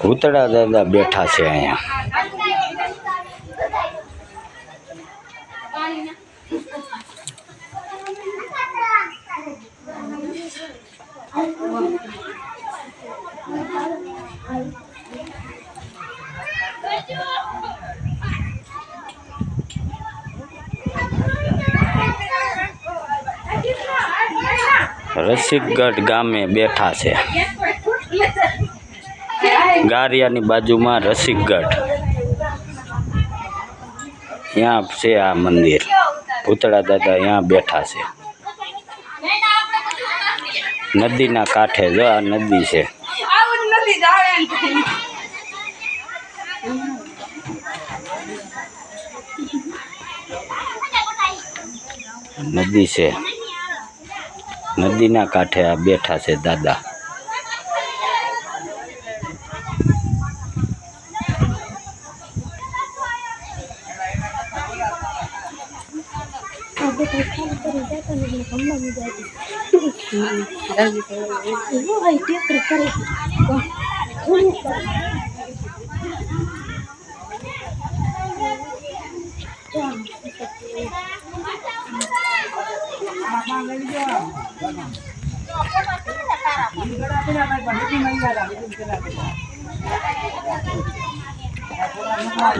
ભૂતળા દાદા બેઠા છે અહીંયા. રસિકગઢ ગામે બેઠા છે. ગારિયાની બાજુમાં રસિકગઢ. ત્યાં છે આ મંદિર. ભૂતળા દાદા ત્યાં બેઠા છે. નદીના કાંઠે જો આ નદી છે. નદી છે. નદીના કાંઠે આ બેઠા છે દાદા.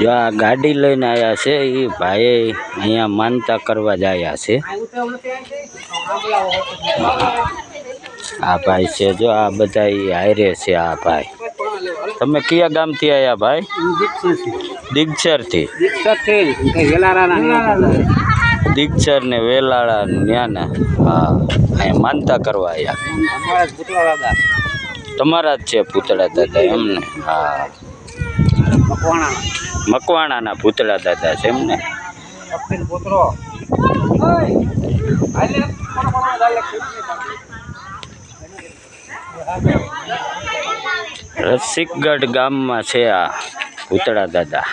જો આ ગાડી લઈને આવ્યા છે એ ભાઈ અહીંયા માનતા કરવા જ આવ્યા છે. આ ભાઈ છે જો આ બધા હારે છે આ ભાઈ. તમે કયા ગામથી આવ્યા ભાઈ? દીક્ષરથી દીક્ષર ને વેલાળા ન્યાના. હા અહીંયા માનતા કરવા આવ્યા તમારા જ છે પૂતળા દાદા એમને? હા. મકવાણાના પૂતળા દાદા છે એમને? રસિકગઢ ગામમાં છે આ પૂતળા દાદા.